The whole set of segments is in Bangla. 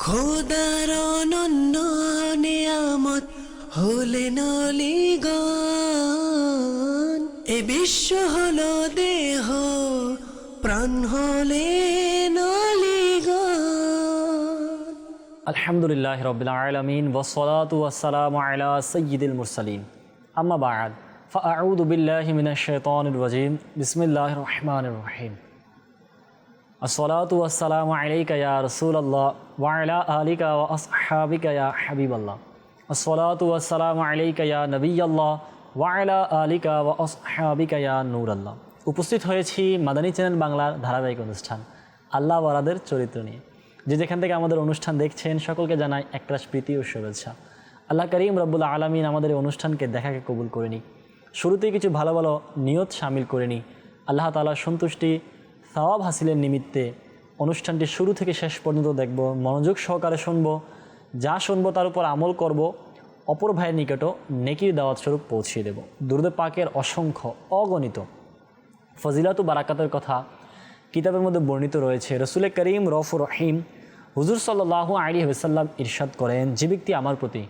খোদার অনন্য নিয়ামত হলেন অলিগণ এ বিশ্ব হলো দেহ প্রাণ হলেন অলিগণ আলহামদুলিল্লাহ রবিল আলমিন ওসলাত ওয়াসালাম আলা সৈয়দুল মুরসালিন আম্মা বাদ فأعوذ بالله من الشيطان الرجيم بسم الله الرحمن الرحيم উপস্থিত হয়েছি মাদানী চ্যানেল বাংলার ধারাবাহিক অনুষ্ঠান, আল্লাহ ওয়ালাদের চরিত্র নিয়ে। যে যেখান থেকে আমাদের অনুষ্ঠান দেখছেন, সকলকে জানাই একটা প্রীতি ও শুভেচ্ছা। আল্লাহ করিম রব্বুল আলমিন আমাদের এই অনুষ্ঠানকে দেখাকে কবুল করে নিই শুরুতেই কিছু ভালো ভালো নিয়ত সামিল করে নিই আল্লাহ তালা সন্তুষ্টি সওয়াব হাসিলের নিমিত্তে অনুষ্ঠানটি শুরু থেকে শেষ পর্যন্ত দেখব, মনোযোগ সহকারে শুনব, যা শুনব তার উপর আমল করব, অপর ভাইয়ের নিকটও নেকির দাওয়াত স্বরূপ পৌঁছিয়ে দেব। দুর্দে পাকের অসংখ্য অগণিত ফজিলাতু বারাকাতের কথা কিতাবের মধ্যে বর্ণিত রয়েছে। রসুলের করিম রফুর রহিম হুজুর সাল্লাহ আলী হাসাল্লাম ইরশাদ করেন, যে ব্যক্তি আমার প্রতি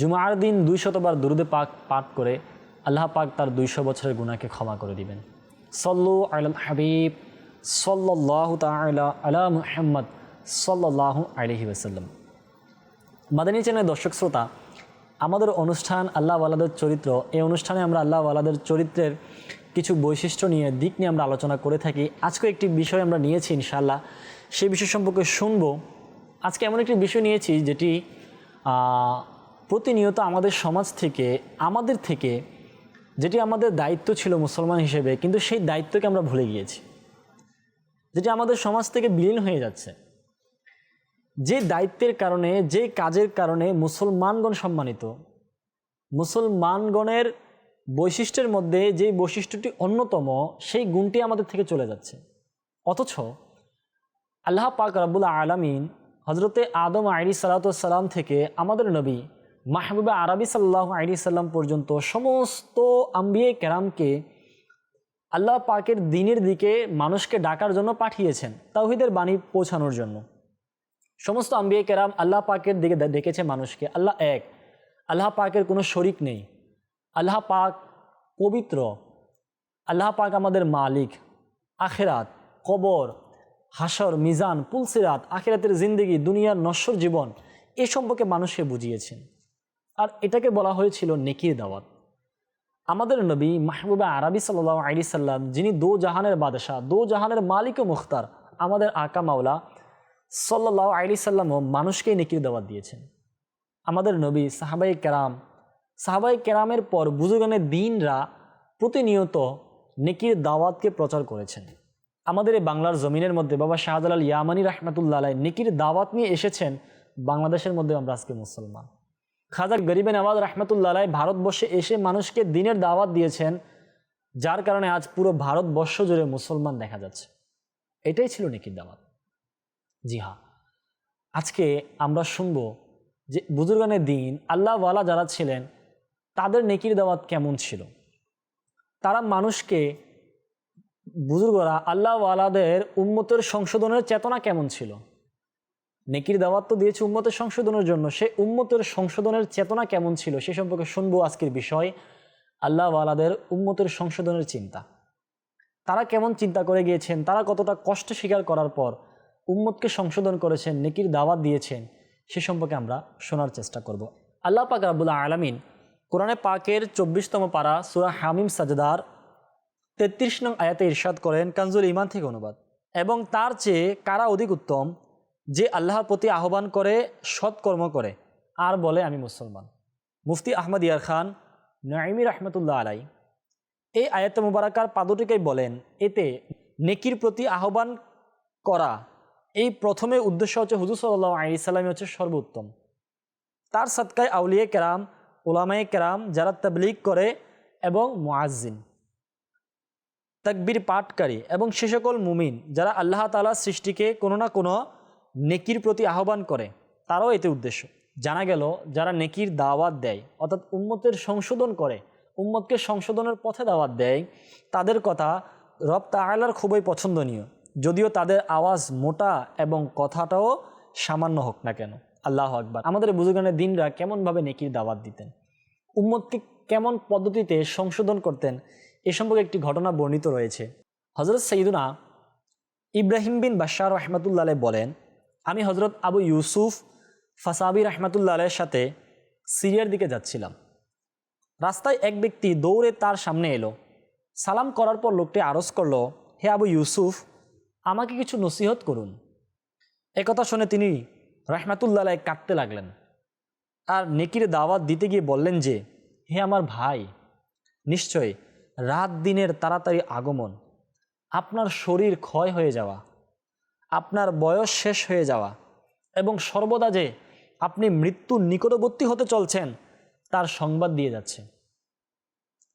জুমার দিন দুই শতবার দুরুদে পাক পাঠ করে, আল্লাহ পাক তার দুইশো বছরের গুণাকে ক্ষমা করে দিবেন। সল্লু আলম হাবিব। সল্লাহ তালা আলা মুহাম্মদ সল্লাহ আলহি ওসাল্লাম মাদানী চ্যানেলের দর্শক শ্রোতা, আমাদের অনুষ্ঠান আল্লাহ ওয়ালাদের চরিত্র, এই অনুষ্ঠানে আমরা আল্লাহ ওয়ালাদের চরিত্রের কিছু বৈশিষ্ট্য নিয়ে, দিক নিয়ে আমরা আলোচনা করে থাকি। আজকে একটি বিষয় আমরা নিয়েছি ইনশাআল্লাহ, সেই বিষয় সম্পর্কে শুনব। আজকে এমন একটি বিষয় নিয়েছি যেটি প্রতিনিয়ত আমাদের সমাজ থেকে, আমাদের থেকে, যেটি আমাদের দায়িত্ব ছিল মুসলমান হিসেবে, কিন্তু সেই দায়িত্বকে আমরা ভুলে গিয়েছি। যেটি আমাদের সমাজ থেকে বিলীন হয়ে যাচ্ছে। যে দায়িত্বের কারণে, যে কাজের কারণে মুসলমানগণ সম্মানিত, মুসলমানগণের বৈশিষ্ট্যের মধ্যে যে বৈশিষ্ট্যটি অন্যতম, সেই গুণটি আমাদের থেকে চলে যাচ্ছে। অথচ আল্লাহ পাক রাবুল আলামিন হজরতে আদম আইরি সালাতাম থেকে আমাদের নবী মাহবুবা আরবি সাল্লাহ আইরি সাল্লাম পর্যন্ত সমস্ত আম্বিয়ে কেরামকে আল্লাহ পাকের দিনের দিকে মানুষকে ডাকার জন্য পাঠিয়েছেন, তাওহিদের বাণী পৌঁছানোর জন্য। সমস্ত আম্বিয়ে কেরাম আল্লাহ পাকের দিকে ডেকেছে মানুষকে। আল্লাহ এক, আল্লাহ পাকের কোনো শরিক নেই। আল্লাহ পাক পবিত্র। আল্লাহ পাক আমাদের মালিক। আখেরাত, কবর হাসর মিজান, পুলসিরাত, আখেরাতের জিন্দগি, দুনিয়ার নশ্বর জীবন, এ সম্পর্কে মানুষকে বুঝিয়েছেন। আর এটাকে বলা হয়েছিল নেকির দাওয়াত। আমাদের নবী মাহবুবা আরবি সাল্লাহ আলি সাল্লাম, যিনি দো জাহানের বাদশাহ, দো জাহানের মালিক ও মুখতার, আমাদের আকা মাওলা সাল্লাহ আলি সাল্লামও মানুষকে নেকির দাওয়াত দিয়েছেন। আমাদের নবী সাহাবাই কেরাম সাহাবাই কেরামের পর বুজুগানের দিনরা প্রতিনিয়ত নেকির দাওয়াতকে প্রচার করেছেন। আমাদের এই বাংলার জমিনের মধ্যে বাবা শাহজালাল ইয়ামানি রহমতুল্লাহ নেকির দাওয়াত নিয়ে এসেছেন, বাংলাদেশের মধ্যে আমরা আজকে মুসলমান। খাজা গরিবে নওয়াজ রহমতুল্লাহ ভারতবর্ষে এসে মানুষকে দিনের দাওয়াত দিয়েছেন, যার কারণে আজ পুরো ভারতবর্ষ জুড়ে মুসলমান দেখা যাচ্ছে। এটাই ছিল নেকির দাওয়াত। জি হ্যাঁ আজকে আমরা শুনব যে বুজুর্গানের দিন আল্লাহওয়ালা যারা ছিলেন, তাদের নেকির দাওয়াত কেমন ছিল? তারা মানুষকে, বুজুর্গরা আল্লাহওয়ালাদের উম্মতের সংশোধনের চেতনা কেমন ছিল? নেকির দাওয়াত তো দিয়েছে উম্মতের সংশোধনের জন্য। সে উম্মতের সংশোধনের চেতনা কেমন ছিল সে সম্পর্কে শুনব আজকের বিষয়। আল্লাহওয়ালাদের উম্মতের সংশোধনের চিন্তা। তারা কেমন চিন্তা করে গিয়েছেন? তারা কতটা কষ্ট স্বীকার করার পর উম্মতকে সংশোধন করেছেন, নেকির দাওয়াত দিয়েছেন, সে সম্পর্কে আমরা শোনার চেষ্টা করব। আল্লাহ পাক রাবুল্লাহ আলমিন কোরআনে পাকের চব্বিশতম পাড়া সুরা হামিম সাজদার তেত্রিশ নং আয়াতে ইরশাদ করেন, কানজুল ইমান থেকে অনুবাদ। এবং তার চেয়ে কারা অধিক উত্তম? যে আল্লাহর প্রতি আহ্বান করে সৎকর্ম করে। আর বলে, আমি মুসলমান। মুফতি আহমদ ইয়ার খান নাইমি রহমতুল্লাহ আলাই এই আয়াত মুবারাকার পাদটিকাই বলেন, এতে নেকির প্রতি আহ্বান করা, এই প্রথমে উদ্দেশ্য হচ্ছে হুজুর সাল্লাহ আলি সাল্লামী হচ্ছে সর্বোত্তম। তার সৎকায় আউলিয়ে কেরাম ওলামায়ে কেরাম যারা তাবলিগ করে এবং মুআজ্জিন, তাকবির পাঠকারী এবং সে সকল মুমিন যারা আল্লাহ তালা সৃষ্টিকে কোনো না কোনো নেকির প্রতি আহ্বান করে, তারাও এতে উদ্দেশ্য। জানা গেল, যারা নেকির দাওয়াত দেয়, অর্থাৎ উম্মতের সংশোধন করে, উম্মতকে সংশোধনের পথে দাওয়াত দেয়, তাদের কথা রব তাআলার খুবই পছন্দনীয়। যদিও তাদের আওয়াজ মোটা এবং কথাটাও সামান্য হোক না কেন। আল্লাহ আকবার। আমাদের বুজুগানের দিনরা কেমনভাবে নেকির দাওয়াত দিতেন? উম্মতকে কেমন পদ্ধতিতে সংশোধন করতেন? এ সম্পর্কে একটি ঘটনা বর্ণিত রয়েছে। হজরত সঈদুনা ইব্রাহিম বিন বাশার রহমতুল্লাহ বলেন আমি হজরত আবু ইউসুফ ফাসাবি রহমতুল্লাহ সাথে সিরিয়ার দিকে যাচ্ছিলাম। রাস্তায় এক ব্যক্তি দৌড়ে তার সামনে এলো। সালাম করার পর লোকটি আরজ করল, হে আবু ইউসুফ, আমাকে কিছু নসিহত করুন। একথা শুনে তিনি রহমাতুল্লাহ কাঁদতে লাগলেন। আর নেকির দাওয়াত দিতে গিয়ে বললেন যে, হে আমার ভাই, নিশ্চয় রাত দিনের তাড়াতাড়ি আগমন। আপনার শরীর ক্ষয় হয়ে যাওয়া। আপনার বয়স শেষ হয়ে যাওয়া এবং সর্বদা যে আপনি মৃত্যুর নিকটবর্তী হতে চলছেন, তার সংবাদ দিয়ে যাচ্ছে।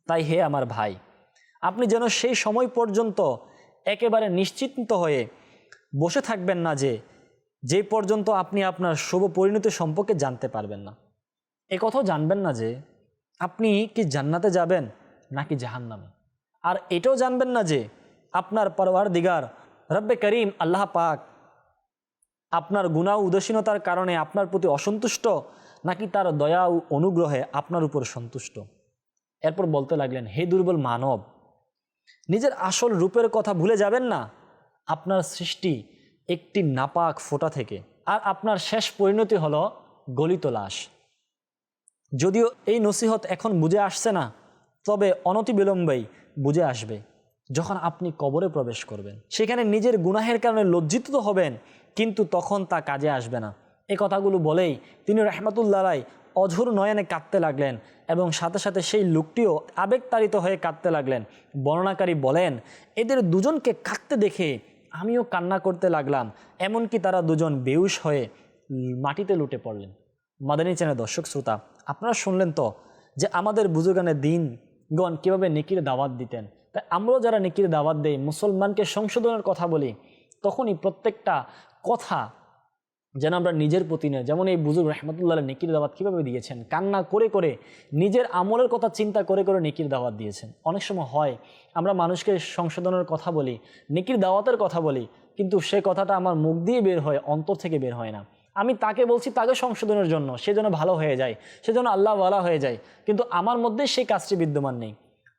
তাই হে আমার ভাই, আপনি যেন সেই সময় পর্যন্ত একেবারে নিশ্চিন্ত হয়ে বসে থাকবেন না যে যে পর্যন্ত আপনি আপনার শুভ পরিণতি সম্পর্কে জানতে পারবেন না। এ কথাও জানবেন না যে, আপনি কি জান্নাতে যাবেন নাকি জাহান্নামে? আর এটাও জানবেন না যে, আপনার পরওয়ার দিগার রব্বে করিম, আল্লাহ পাক আপনার গুণা উদাসীনতার কারণে আপনার প্রতি অসন্তুষ্ট নাকি তার দয়া ও অনুগ্রহে আপনার উপর সন্তুষ্ট? এরপর বলতে লাগলেন, হে দুর্বল মানব, নিজের আসল রূপের কথা ভুলে যাবেন না। আপনার সৃষ্টি একটি নাপাক ফোঁটা থেকে, আর আপনার শেষ পরিণতি হলো গলিত লাশ। যদিও এই নসিহত এখন বুঝে আসছে না, তবে অনতিবিলম্বেই বুঝে আসবে। যখন আপনি কবরে প্রবেশ করবেন, সেখানে নিজের গুনাহের কারণে লজ্জিত তো হবেন, কিন্তু তখন তা কাজে আসবে না। এ কথাগুলো বলেই তিনি রহমাতুল্লাহ অঝোর নয়নে কাঁদতে লাগলেন এবং সাথে সাথে সেই লোকটিও আবেগতাড়িত হয়ে কাঁদতে লাগলেন। বর্ণনাকারী বলেন, এদের দুজনকে কাঁদতে দেখে আমিও কান্না করতে লাগলাম, এমনকি তারা দুজন বেউস হয়ে মাটিতে লুটে পড়লেন। মাদানী চ্যানেল দর্শক শ্রোতা, আপনারা শুনলেন তো যে আমাদের বুজুগানের দিনগণ কীভাবে নেকির দাওয়াত দিতেন। তাই আমরাও যারা নেকির দাওয়াত দেই, মুসলমানকে সংশোধনের কথা বলি, তখনই প্রত্যেকটা কথা যেন আমরা নিজের প্রতি নেই। যেমন এই বুজুর্গ রহমতুল্লাহ নেকির দাওয়াত কীভাবে দিয়েছেন? কান্না করে করে, নিজের আমলের কথা চিন্তা করে করে নেকির দাওয়াত দিয়েছেন। অনেক সময় হয়, আমরা মানুষকে সংশোধনের কথা বলি, নেকির দাওয়াতের কথা বলি, কিন্তু সে কথাটা আমার মুখ দিয়ে বের হয়, অন্তর থেকে বের হয় না। আমি তাকে বলছি তাকে সংশোধনের জন্য, সে যেন ভালো হয়ে যায়, সে যেন আল্লাহওয়ালা হয়ে যায়, কিন্তু আমার মধ্যে সেই কাজটি বিদ্যমান নেই।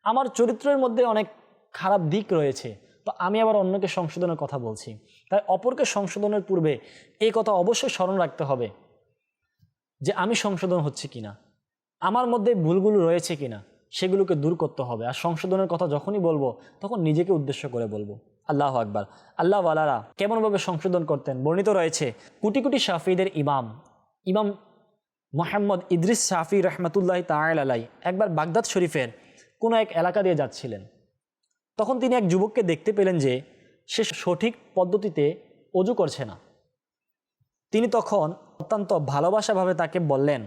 আমার চরিত্রের মধ্যে অনেক খারাপ দিক রয়েছে, তো আমি আবার অন্যকে সংশোধনের কথা বলছি। তাই অপরকে সংশোধনের পূর্বে এই কথা অবশ্যই স্মরণ রাখতে হবে যে আমি সংশোধন হচ্ছে কিনা, আমার মধ্যে ভুলগুলো রয়েছে কিনা, সেগুলোকে দূর করতে হবে। আর সংশোধনের কথা যখনই বলব, তখন নিজেকে উদ্দেশ্য করে বলব। আল্লাহ আকবার। আল্লাহ আলারা কেমনভাবে সংশোধন করতেন? বর্ণিত রয়েছে, কোটি কোটি শাফিদের ইমাম ইমাম মোহাম্মদ ইদ্রিস শাফি রহমতুল্লাহ তাল আলাই একবার বাগদাদ শরীফের কোনো এক এলাকা দিয়ে যাচ্ছিলেন। তখন তিনি এক যুবককে দেখতে পেলেন যে সে সঠিক পদ্ধতিতে অজু করছে না। তিনি তখন অত্যন্ত ভালোবাসাভাবে তাকে বললেন,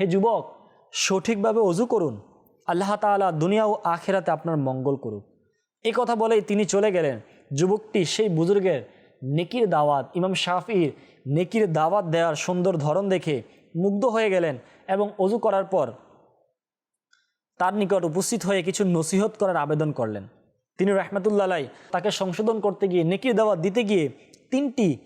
হে যুবক, সঠিকভাবে অজু করুন। আল্লাহ তাআলা দুনিয়া ও আখেরাতে আপনার মঙ্গল করুক। এই কথা বলেই তিনি চলে গেলেন। যুবকটি সেই বুজুর্গের নেকির দাওয়াত, ইমাম শাফির নেকির দাওয়াত দেওয়ার সুন্দর ধরন দেখে মুগ্ধ হয়ে গেলেন এবং অজু করার পর তার নিকট উপস্থিত হয়ে কিছু নসিহত করার আবেদন করলেন। তিনি রহমতুল্লাহ তাকে সংশোধন করতে গিয়ে নেকির দাওয়াত দিতে গিয়ে তিনটি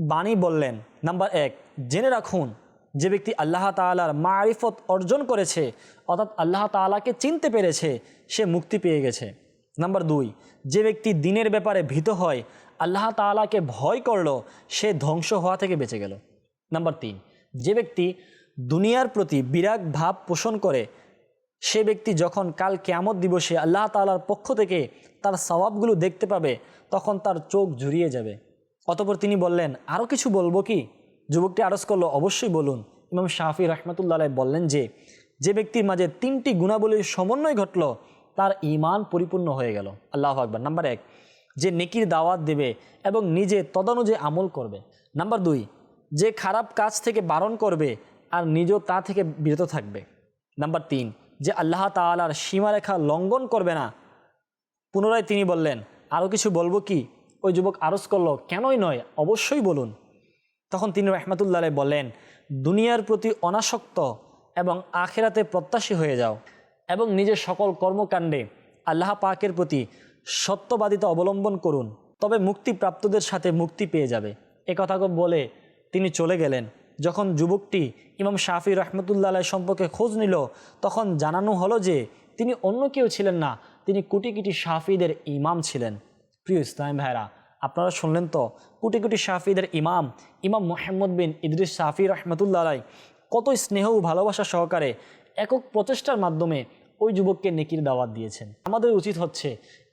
বাণী বললেন। নাম্বার এক, জেনে রাখুন, যে ব্যক্তি আল্লাহ তালার মারিফত অর্জন করেছে, অর্থাৎ আল্লাহ তালাকে চিনতে পেরেছে, সে মুক্তি পেয়ে গেছে। নাম্বার দুই, যে ব্যক্তি দিনের ব্যাপারে ভীত হয়, আল্লাহ তালাকে ভয় করল, সে ধ্বংস হওয়া থেকে বেঁচে গেল। নাম্বার তিন, যে ব্যক্তি দুনিয়ার প্রতি বিরাগ ভাব পোষণ করে সে ব্যক্তি যখন কাল কেয়ামত দিবসে আল্লাহ তালার পক্ষ থেকে তার সওয়াবগুলো দেখতে পাবে, তখন তার চোখ জুড়িয়ে যাবে। অতপর তিনি বললেন আরও কিছু বলব কি? যুবকটি আরজ করল, অবশ্যই বলুন। ইমাম শাহি রহমতুল্লাহ বললেন যে যে ব্যক্তির মাঝে তিনটি গুণাবলীর সমন্বয় ঘটল, তার ইমান পরিপূর্ণ হয়ে গেল। আল্লাহ আকবর। নাম্বার এক, যে নেকির দাওয়াত দেবে এবং নিজে তদানুযায়ী আমল করবে। নাম্বার দুই, যে খারাপ কাজ থেকে বারণ করবে আর নিজেও তা থেকে বিরত থাকবে। নাম্বার তিন যে আল্লাহ তালার সীমারেখা লঙ্ঘন করবে না। পুনরায় তিনি বললেন আরও কিছু বলব কি? ওই যুবক আরজ করল, কেনই নয়? অবশ্যই বলুন। তখন তিনি রহমাতুল্লাহ বললেন, দুনিয়ার প্রতি অনাসক্ত এবং আখেরাতে প্রত্যাশী হয়ে যাও এবং নিজের সকল কর্মকাণ্ডে আল্লাহ পাকের প্রতি সত্যবাদিতা অবলম্বন করুন। তবে মুক্তিপ্রাপ্তদের সাথে মুক্তি পেয়ে যাবে। এ কথা বলে তিনি চলে গেলেন। যখন যুবকটি ইমাম শাফি রহমতুল্লাহ সম্পর্কে খোঁজ নিল, তখন জানানো হলো যে তিনি অন্য কেউ ছিলেন না, তিনি কোটি কোটি শাফিদের ইমাম ছিলেন। প্রিয় ইসলাম ভাইরা আপনারা শুনলেন তো, কোটি কোটি শাফিদের ইমাম ইমাম মোহাম্মদ বিন ইদ্রিস শাফি রহমতুল্লাহ কত স্নেহ ও ভালোবাসা সহকারে একক প্রচেষ্টার মাধ্যমে ওই যুবককে নেকির দাওয়াত দিয়েছেন। আমাদের উচিত হচ্ছে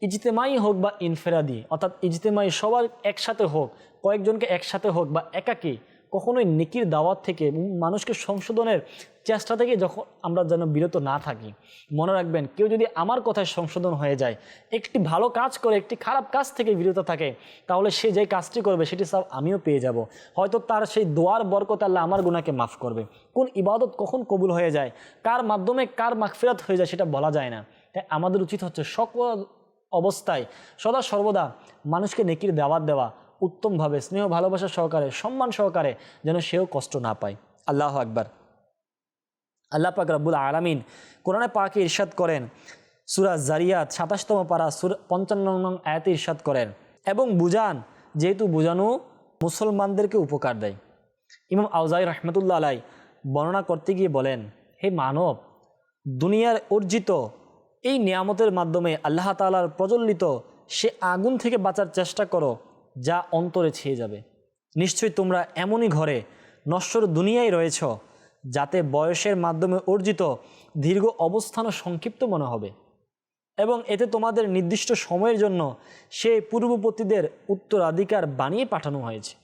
ইজতেমাই হোক বা ইনফেরাদি, অর্থাৎ ইজতেমাই সবার একসাথে হোক, কয়েকজনকে একসাথে হোক বা একাকী কখনোই নেকির দাওয়াত থেকে মানুষকে সংশোধনের চেষ্টা থেকে যখন আমরা যেন বিরত না থাকি। মনে রাখবেন, কেউ যদি আমার কথায় সংশোধন হয়ে যায়, একটি ভালো কাজ করে, একটি খারাপ কাজ থেকে বিরত থাকে, তাহলে সে যে কাজটি করবে, সেটি সব আমিও পেয়ে যাব। হয়তো তার সেই দোয়ার বরকত আল্লাহ আমার গুণাকে মাফ করবে। কোন ইবাদত কখন কবুল হয়ে যায়, কার মাধ্যমে কার মাগফিরাত হয়ে যায়, সেটা বলা যায় না। তাই আমাদের উচিত হচ্ছে সকল অবস্থায় সদা সর্বদা মানুষকে নেকির দাওয়াত দেওয়া উত্তমভাবে, স্নেহ, ভালোবাসা সহকারে, সম্মান সহকারে যেন সেও কষ্ট না পায়। আল্লাহ আকবার। আল্লাহ পাক রব্বুল আলামিন কোরআনে পাকে ইরশাদ করেন, সুরা জারিয়াত সাতাশতম পারা, সুর পঞ্চান্ন নং আয়াতে ইরশাদ করেন এবং বুঝান, যেহেতু বুঝানো মুসলমানদেরকে উপকার দেয়। ইমাম আউজাই রহমতুল্লাহ আলাই বর্ণনা করতে গিয়ে বলেন, হে মানব, দুনিয়ার অর্জিত এই নিয়ামতের মাধ্যমে আল্লাহ তালার প্রজ্বলিত সে আগুন থেকে বাঁচার চেষ্টা করো যা অন্তরে ছেয়ে যাবে। নিশ্চয়ই তোমরা এমনই ঘরে নশ্বর দুনিয়ায় রয়েছ, যাতে বয়সের মাধ্যমে অর্জিত দীর্ঘ অবস্থানও সংক্ষিপ্ত মনে হবে। এবং এতে তোমাদের নির্দিষ্ট সময়ের জন্য সে পূর্ববর্তীদের উত্তরাধিকার বানিয়ে পাঠানো হয়েছে।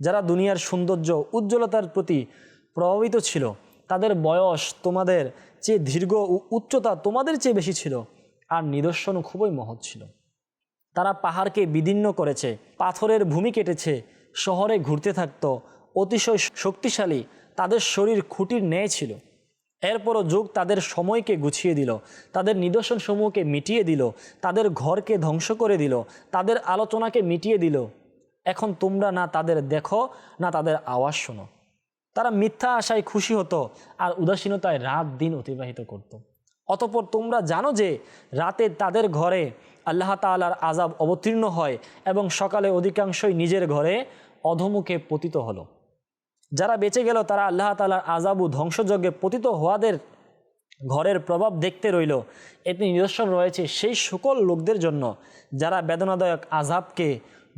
যারা দুনিয়ার সৌন্দর্য, উজ্জ্বলতার প্রতি প্রভাবিত ছিল, তাদের বয়স তোমাদের চেয়ে দীর্ঘ ও উচ্চতা তোমাদের চেয়ে বেশি ছিল, আর নিদর্শনও খুবই মহৎ ছিল। তারা পাহাড়কে বিদীর্ণ করেছে, পাথরের ভূমি কেটেছে, শহরে ঘুরতে থাকত, অতিশয় শক্তিশালী, তাদের শরীর খুঁটির ন্যায় ছিল। এরপরও যুগ তাদের সময়কে গুছিয়ে দিল, তাদের নিদর্শন সমূহকে মিটিয়ে দিল, তাদের ঘরকে ধ্বংস করে দিল, তাদের আলোচনাকে মিটিয়ে দিল। এখন তোমরা না তাদের দেখো, না তাদের আওয়াজ শোনো। তারা মিথ্যা আশায় খুশি হতো আর উদাসীনতায় রাত দিন অতিবাহিত করত। অতপর তোমরা জানো যে রাতে তাদের ঘরে আল্লাহ তালার আজাব অবতীর্ণ হয় এবং সকালে অধিকাংশই নিজের ঘরে অধমুখে পতিত হলো। যারা বেঁচে গেল, তারা আল্লাহ তালার আজাবু ধ্বংসযজ্ঞে পতিত হওয়াদের ঘরের প্রভাব দেখতে রইল। এতে নিদর্শন রয়েছে সেই সকল লোকদের জন্য যারা বেদনাদায়ক আজাবকে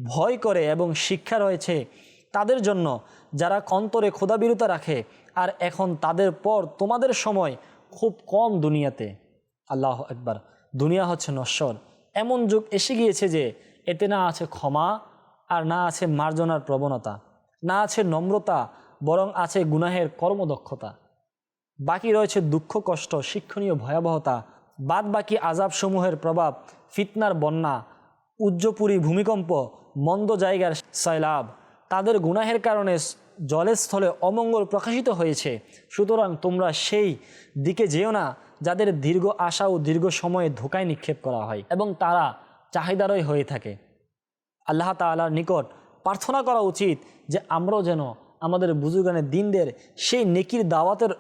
ভয় করে এবং শিক্ষা রয়েছে তাদের জন্য, যারা অন্তরে ক্ষুধাবিরতা রাখে আর এখন তাদের পর তোমাদের সময় খুব কম দুনিয়াতে। আল্লাহ একবার দুনিয়া হচ্ছে নশ্বর। এমন যুগ এসে গিয়েছে যে এতে না আছে ক্ষমা আর না আছে মার্জনার প্রবণতা, না আছে নম্রতা, বরং আছে গুনাহের কর্মদক্ষতা। বাকি রয়েছে দুঃখ, কষ্ট, শিক্ষণীয় ভয়াবহতা বাদ বাকি আজাবসমূহের প্রভাব, ফিতনার বন্যা উজ্জপুরী ভূমিকম্প, মন্দ জায়গার সয়লাভ তাদের গুনাহের কারণে জলের স্থলে অমঙ্গল প্রকাশিত হয়েছে। সুতরাং তোমরা সেই দিকে যেও না যাদের দীর্ঘ আশা ও দীর্ঘ সময়ে ধোকায় নিক্ষেপ করা হয় এবং তারা চাহিদারই হয়ে থাকে। আল্লাহ তালার নিকট প্রার্থনা করা উচিত যে আমরাও যেন আমাদের বুজুর্গানের দিনদের সেই নেকির দাওয়াতের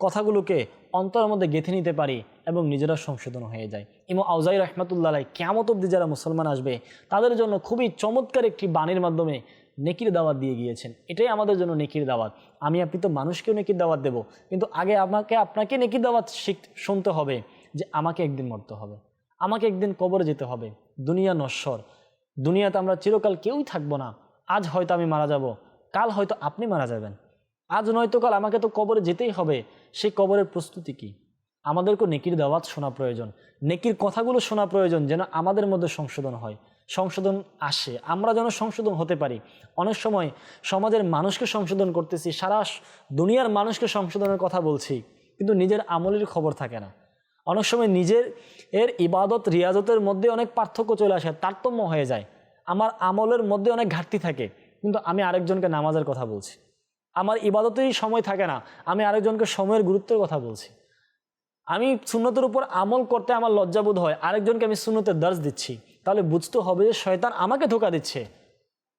কথাগুলোকে অন্তরের মধ্যে গেঁথে নিতে পারি এবং নিজেরা সংশোধন হয়ে যায়। ইমো আউজাই রহমতুল্লাহ কেমত অব্দি যারা মুসলমান আসবে, তাদের জন্য খুবই চমৎকার একটি বাণীর মাধ্যমে নেকির দাওয়াত দিয়ে গিয়েছেন। এটাই আমাদের জন্য নেকির দাওয়াত। আমি, আপনি তো মানুষকেও নেকির দাওয়াত দেব। কিন্তু আগে আমাকে, আপনাকে নেকির দাওয়াত শিখ, শুনতে হবে যে আমাকে একদিন মরতে হবে। আমাকে একদিন কবরে যেতে হবে। দুনিয়া নশ্বর। দুনিয়াতে আমরা চিরকাল কেউই থাকব না। আজ হয়তো আমি মারা যাব। কাল হয়তো আপনি মারা যাবেন। আজ নয়তো কাল আমাকে তো কবরে যেতেই হবে। সেই কবরের প্রস্তুতি কি? আমাদেরকেও নেকির দাওয়াত শোনা প্রয়োজন। নেকির কথাগুলো শোনা প্রয়োজন যেন আমাদের মধ্যে সংশোধন হয়। সংশোধন আসে। আমরা যেন সংশোধন হতে পারি। অনেক সময় সমাজের মানুষকে সংশোধন করতেছি, সারা দুনিয়ার মানুষকে সংশোধনের কথা বলছি, কিন্তু নিজের আমলের খবর থাকে না। অনেক সময় নিজের এর ইবাদত, রিয়াজতের মধ্যে অনেক পার্থক্য চলে আসে, তারতম্য হয়ে যায়। আমার আমলের মধ্যে অনেক ঘাটতি থাকে, কিন্তু আমি আরেকজনকে নামাজের কথা বলছি। আমার ইবাদতেরই সময় থাকে না, আমি আরেকজনকে সময়ের গুরুত্বের কথা বলছি। আমি শূন্যতের উপর আমল করতে আমার লজ্জাবোধ হয়, আরেকজনকে আমি শূন্যতের দর্জ দিচ্ছি। তাহলে বুঝতে হবে যে শয়তান আমাকে ধোকা দিচ্ছে।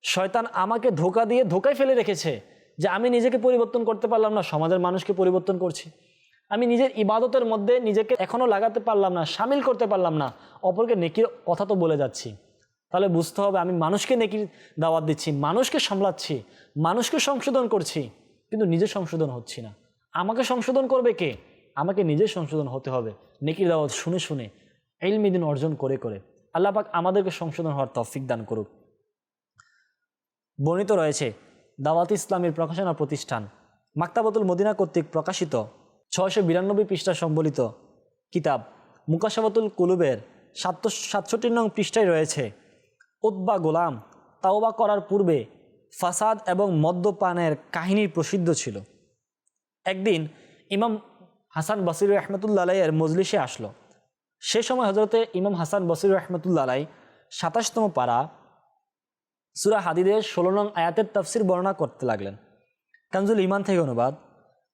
শয়তান আমাকে ধোকা দিয়ে ধোকায় ফেলে রেখেছে যে আমি নিজেকে পরিবর্তন করতে পারলাম না, সমাজের মানুষকে পরিবর্তন করছি। আমি নিজের ইবাদতের মধ্যে নিজেকে এখনও লাগাতে পারলাম না, সামিল করতে পারলাম না। অপরকে নেকির কথা তো বলে যাচ্ছি। তাহলে বুঝতে হবে আমি মানুষকে নেকির দাওয়াত দিচ্ছি, মানুষকে সামলাচ্ছি, মানুষকে সংশোধন করছি, কিন্তু নিজে সংশোধন হচ্ছি না। আমাকে সংশোধন করবে কে? আমাকে নিজে সংশোধন হতে হবে। নেকির দাওয়াত শুনে শুনে এলমিদিন অর্জন করে করে। আল্লাহ পাক আমাদেরকে সংশোধন হওয়ার তৌফিক দান করুক। বর্ণিত রয়েছে, দাওয়াত ইসলামের প্রকাশনা প্রতিষ্ঠান মাক্তাবাতুল মদিনা কর্তৃক প্রকাশিত ছয়শো বিরানব্বই পৃষ্ঠা সম্বলিত কিতাব মুকাশাবাতুল কুলুবের সাত সাতষট্টি নং পৃষ্ঠায় রয়েছে উদ্বা গোলাম তাওবা করার পূর্বে ফাসাদ এবং মদ্যপানের কাহিনী প্রসিদ্ধ ছিল। একদিন ইমাম হাসান বসির রহমতুল্লাহ এর মজলিসে আসলো। সে সময় হজরতে ইমাম হাসান বসির রহমতুল্লাহ সাতাশতম পারা সুরা হাদিদের ষোলো নং আয়াতের তাফসির বর্ণনা করতে লাগলেন। কানজুল ইমান থেকে অনুবাদ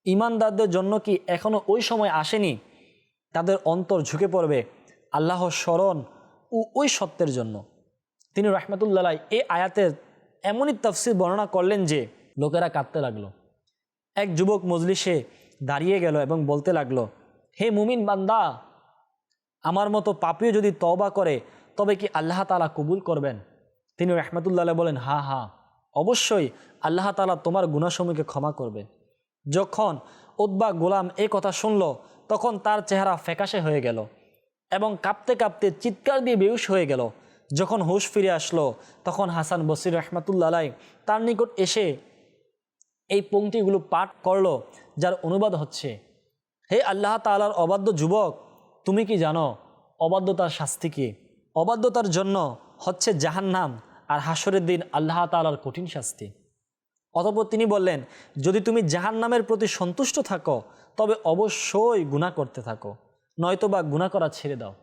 ইমানদারদের জন্য কি এখনও ওই সময় আসেনি? তাদের অন্তর ঝুঁকে পড়বে আল্লাহর স্মরণ ও ওই সত্যের জন্য। তিনি রহমতুল্লাহ এই আয়াতের এমনই তফসির বর্ণনা করলেন যে লোকেরা কাঁদতে লাগল। এক যুবক মজলিসে দাঁড়িয়ে গেল এবং বলতে লাগল, হে মুমিন বান্দা আমার মতো পাপিও যদি তওবা করে, তবে কি আল্লাহ তালা কবুল করবেন? তিনি রহমতুল্লাহ বলেন, হা হা। অবশ্যই আল্লাহ তালা তোমার গুণাসমূহকে ক্ষমা করবেন যখন উদ্বা গোলাম এই কথা শুনল, তখন তার চেহারা ফ্যাকাশে হয়ে গেল এবং কাঁপতে কাঁপতে চিৎকার দিয়ে বেউস হয়ে গেল। যখন হুশ ফিরে আসলো, তখন হাসান বসির রহমতুল্লাহ তার নিকট এসে এই পংক্তিগুলো পাঠ করল, যার অনুবাদ হচ্ছে, হে আল্লাহ তালার অবাধ্য যুবক তুমি কি জানো, অবাধ্যতার শাস্তি কি? অবাধ্যতার জন্য হচ্ছে জাহান্নাম আর হাসরের দিন আল্লাহ তালার কঠিন শাস্তি। অতপর তিনি বললেন, যদি তুমি জাহান্নামের প্রতি সন্তুষ্ট থাকো, তবে অবশ্যই গুণা করতে থাকো, নয়তো বা গুণা করা ছেড়ে দাও।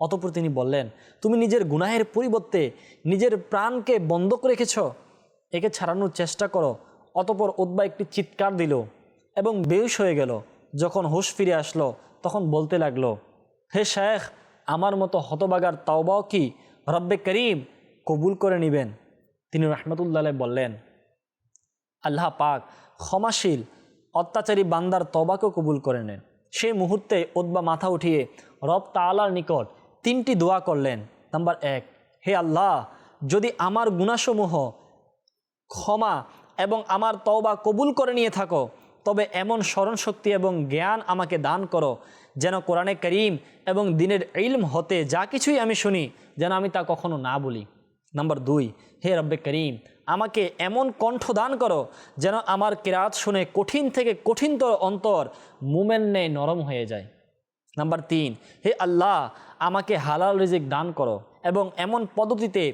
অতপর তিনি বললেন, তুমি নিজের গুনাহের পরিবর্তে নিজের প্রাণকে বন্ধ করে রেখেছ? একে ছাড়ানোর চেষ্টা করো। অতপর উদ্বা একটি চিৎকার দিল এবং বেউস হয়ে গেল। যখন হোশ ফিরে আসলো, তখন বলতে লাগল হে শেখ, আমার মতো হতবাগার তাওবাও কি রব্বে করিম কবুল করে নেবেন? তিনি রহমতুল্লাহ বললেন, আল্লাহ পাক ক্ষমাশীল, অত্যাচারী বান্দার তবাকে কবুল করে নেন। সেই মুহূর্তে ওদবা মাথা উঠিয়ে রব তালার নিকট তিনটি দোয়া করলেন। নাম্বার এক, হে আল্লাহ, যদি আমার গুণাসমূহ ক্ষমা এবং আমার তওবা কবুল করে নিয়ে থাকো, তবে এমন স্মরণশক্তি এবং জ্ঞান আমাকে দান করো যেন কোরআনে করিম এবং দিনের ইলম হতে যা কিছুই আমি শুনি, যেন আমি তা কখনো না বলি। নাম্বার দুই, হে রব্বে করিম, আমাকে এমন কণ্ঠ দান করো যেন আমার কেরাত শুনে কঠিন থেকে কঠিনতর অন্তর মুমেন্নে নরম হয়ে যায়। নাম্বার তিন, হে আল্লাহ, আমাকে হালাল রিজিক দান করো এবং এমন পদ্ধতিতে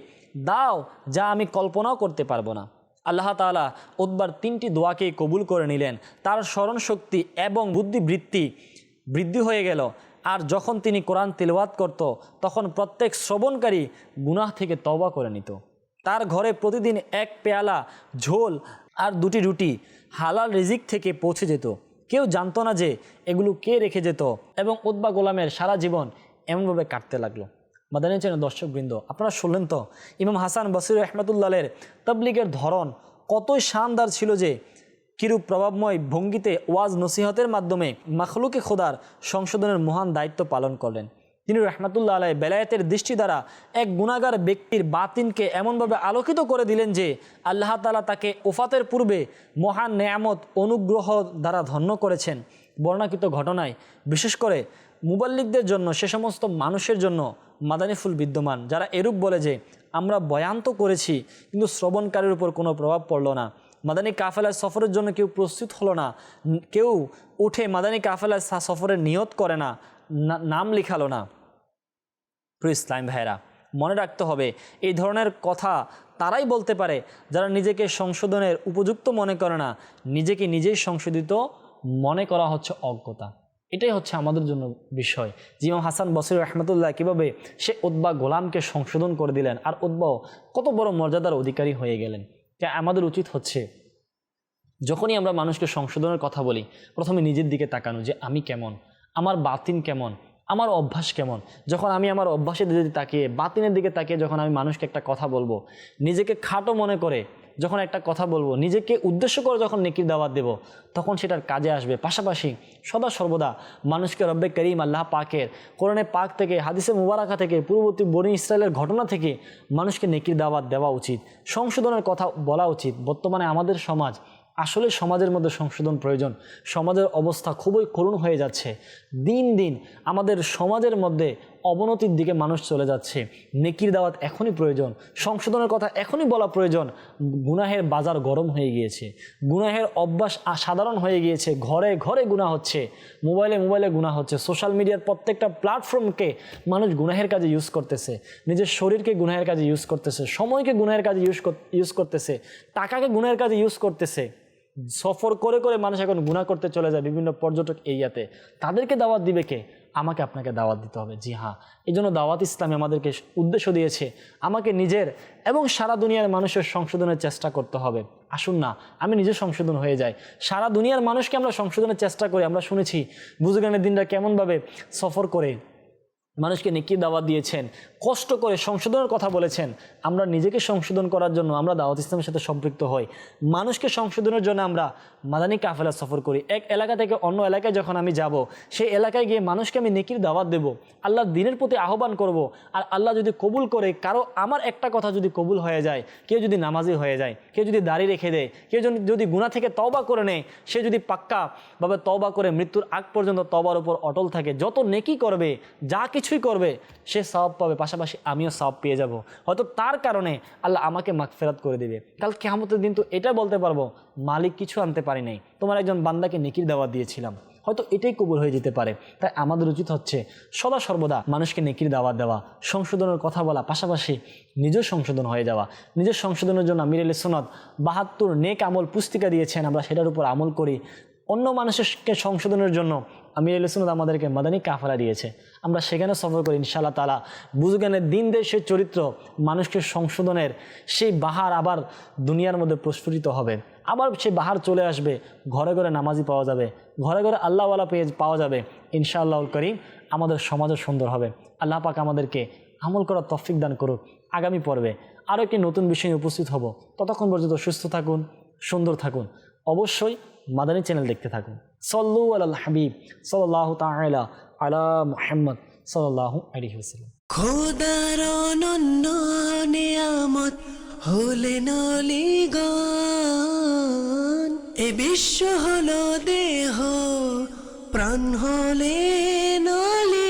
দাও যা আমি কল্পনাও করতে পারব না। আল্লাহ তালা উদ্বার তিনটি দোয়াকে কবুল করে নিলেন। তার স্মরণ শক্তি এবং বুদ্ধিবৃত্তি বৃদ্ধি হয়ে গেল। আর যখন তিনি কোরআন তেলওয়াত করত, তখন প্রত্যেক শ্রবণকারী গুনাহ থেকে তওবা করে নিত। তার ঘরে প্রতিদিন এক পেয়ালা ঝোল আর দুটি রুটি হালাল রিজিক থেকে পৌঁছে যেত। কেউ জানতো না যে এগুলো কে রেখে যেত এবং উদ্বা গোলামের সারা জীবন এমনভাবে কাটতে লাগল। মাদানী চ্যানেল দর্শকবৃন্দ, আপনারা শুনলেন তো? ইমাম হাসান বসির রহমতুল্লাহের তবলিগের ধরন কতই শানদার ছিল যে কিরূপ প্রভাবময় ভঙ্গিতে ওয়াজ নসিহতের মাধ্যমে মাখলুকে খোদার সংশোধনের মহান দায়িত্ব পালন করলেন। তিনি রহমাতুল্লাহ আলাই বেলায়েতের দৃষ্টি দ্বারা এক গুণাগার ব্যক্তির বাতিনকে এমনভাবে আলোকিত করে দিলেন যে আল্লাহ তালা তাকে ওফাতের পূর্বে মহান নেয়ামত, অনুগ্রহ দ্বারা ধন্য করেছেন। বর্ণাকৃত ঘটনায় বিশেষ করে মুবাল্লিকদের জন্য, সে সমস্ত মানুষের জন্য মাদানী ফুল বিদ্যমান, যারা এরূপ বলে যে, আমরা বয়ান্ত করেছি, কিন্তু শ্রবণকারীর উপর কোনো প্রভাব পড়ল না। মাদানী কাফেলার সফরের জন্য কেউ প্রস্তুত হলো না, কেউ উঠে মাদানী কাফেলার সফরের নিয়ত করে না, না- নাম লিখালো না। প্রিয় ইসলাম ভাইরা মনে রাখতে হবে, এই ধরনের কথা তারাই বলতে পারে যারা নিজেকে সংশোধনের উপযুক্ত মনে করে না, নিজেকে নিজেই সংশোধিত মনে করা হচ্ছে অজ্ঞতা। এটাই হচ্ছে আমাদের জন্য বিষয়। জিমাম হাসান বসির রহমতুল্লাহ কীভাবে সে উদ্বা গোলামকে সংশোধন করে দিলেন, আর উদ্বাও কত বড় মর্যাদার অধিকারী হয়ে গেলেন। যা আমাদের উচিত হচ্ছে যখনই আমরা মানুষকে সংশোধনের কথা বলি, প্রথমে নিজের দিকে তাকানো যে আমি কেমন, আমার বাতিন কেমন, আমার অভ্যাস কেমন। যখন আমি আমার অভ্যাসের দিকে তাকিয়ে, বাতিনের দিকে তাকিয়ে যখন আমি মানুষকে একটা কথা বলব, নিজেকে খাটো মনে করে যখন একটা কথা বলব, নিজেকে উদ্দেশ্য করে যখন নেকির দাওয়াত দেব, তখন সেটার কাজে আসবে। পাশাপাশি সদা সর্বদা মানুষকে রব্বে করিম, আল্লাহ পাকের কোরআনে পাক থেকে, হাদিসে মুবারাকা থেকে, পূর্ববর্তী বনি ইসরায়েলের ঘটনা থেকে মানুষকে নেকির দাওয়াত দেওয়া উচিত। সংশোধনের কথা বলা উচিত। বর্তমানে আমাদের সমাজ, আসলে সমাজের মধ্যে সংশোধন প্রয়োজন। সমাজের অবস্থা খুবই করুণ হয়ে যাচ্ছে। দিন দিন আমাদের সমাজের মধ্যে অবনতির দিকে মানুষ চলে যাচ্ছে। নেকির দাওয়াত এখনই প্রয়োজন। সংশোধনের কথা এখনই বলা প্রয়োজন। গুনাহের বাজার গরম হয়ে গিয়েছে। গুনাহের অভ্যাস সাধারণ হয়ে গিয়েছে। ঘরে ঘরে গুনাহ হচ্ছে। মোবাইলে মোবাইলে গুনাহ হচ্ছে। সোশ্যাল মিডিয়ার প্রত্যেকটা প্ল্যাটফর্মকে মানুষ গুনাহের কাজে ইউজ করতেছে। নিজের শরীরকে গুনাহের কাজে ইউজ করতেছে। সময়কে গুনাহের কাজে ইউজ ইউজ করতেছে। টাকাকে গুনাহের কাজে ইউজ করতেছে। সফর করে করে মানুষ এখন গুণা করতে চলে যায় বিভিন্ন পর্যটক এরিয়াতে। তাদেরকে দাওয়াত দিবে কে? আমাকে আপনাকে দাওয়াত দিতে হবে। জি হ্যাঁ। এই জন্য দাওয়াত ইসলামী আমাদেরকে উদ্দেশ্য দিয়েছে, আমাকে নিজের এবং সারা দুনিয়ার মানুষের সংশোধনের চেষ্টা করতে হবে। আসুন না, আমি নিজে সংশোধন হয়ে যাই। সারা দুনিয়ার মানুষকে আমরা সংশোধনের চেষ্টা করি। আমরা শুনেছি, বুজগানের দিনটা কেমনভাবে সফর করে মানুষকে নেকি দাওয়াত দিয়েছেন কষ্ট করে সংশোধনের কথা বলেছেন, আমরা নিজেকে সংশোধন করার জন্য আমরা দাওয়াত ইসলামের সাথে সম্পৃক্ত হই। মানুষকে সংশোধনের জন্য আমরা মাদানী কাফেলা সফর করি। এক এলাকা থেকে অন্য এলাকায় যখন আমি যাব, সেই এলাকায় গিয়ে মানুষকে আমি নেকির দাওয়াত দেব আল্লাহ দিনের প্রতি আহ্বান করব, আর আল্লাহ যদি কবুল করে, কারও আমার একটা কথা যদি কবুল হয়ে যায়, কেউ যদি নামাজি হয়ে যায়, কেউ যদি দাড়ি রেখে দেয়, কেউ যদি গুণা থেকে তওবা করে নেয়, সে যদি পাক্কা পাক্কাভাবে তওবা করে মৃত্যুর আগ পর্যন্ত তবার উপর অটল থাকে, যত নেকি করবে, যা কিছুই করবে, সে সব পাবে। পাশাপাশি আমিও সব পেয়ে যাব। হয়তো তার কারণে আল্লাহ আমাকে মাগফেরাত করে দিবে। কাল কেমতের দিন তো এটা বলতে পারব, মালিক কিছু আনতে পারি নাই। তোমার একজন বান্দাকে নেকির দেওয়া দিয়েছিলাম। হয়তো এটাই কবুল হয়ে যেতে পারে। তাই আমাদের উচিত হচ্ছে সদা সর্বদা মানুষকে নেকির দাওয়াত দেওয়া, সংশোধনের কথা বলা, পাশাপাশি নিজের সংশোধন হয়ে যাওয়া। নিজের সংশোধনের জন্য আমির আলী সনদ বাহাত্তর নেক আমল পুস্তিকা দিয়েছেন। আমরা সেটার উপর আমল করি। অন্য মানুষকে সংশোধনের জন্য আমির আলী সনদ আমাদেরকে মাদানী কাফারা দিয়েছে। আমরা সেখানে সফর করি, ইনশাআল্লাহ তালা বুঝগানের দিন দেশের চরিত্র মানুষকে সংশোধনের, সেই বাহার আবার দুনিয়ার মধ্যে প্রস্ফুটিত হবে। আবার সেই বাহার চলে আসবে, ঘরে ঘরে নামাজি পাওয়া যাবে, ঘরে ঘরে আল্লাহওয়ালা পেয়ে পাওয়া যাবে ইনশাআল্লাহ করিম। আমাদের সমাজও সুন্দর হবে। আল্লাহ পাক আমাদেরকে আমল করার তফিক দান করুক। আগামী পর্বে আরও একটি নতুন বিষয় উপস্থিত হব। ততক্ষণ পর্যন্ত সুস্থ থাকুন, সুন্দর থাকুন। অবশ্যই মাদানী চ্যানেল দেখতে থাকুন। সল্লু আল হাবিব সাল্লাহ তালা আলা মোহাম্মদ সাল্লাহ আলহি ওসাল্লাম খোদার অনন্য, নিয়ামত হলেন অলিগণ এ বিশ্ব হলো দেহ, প্রাণ হলেন অলি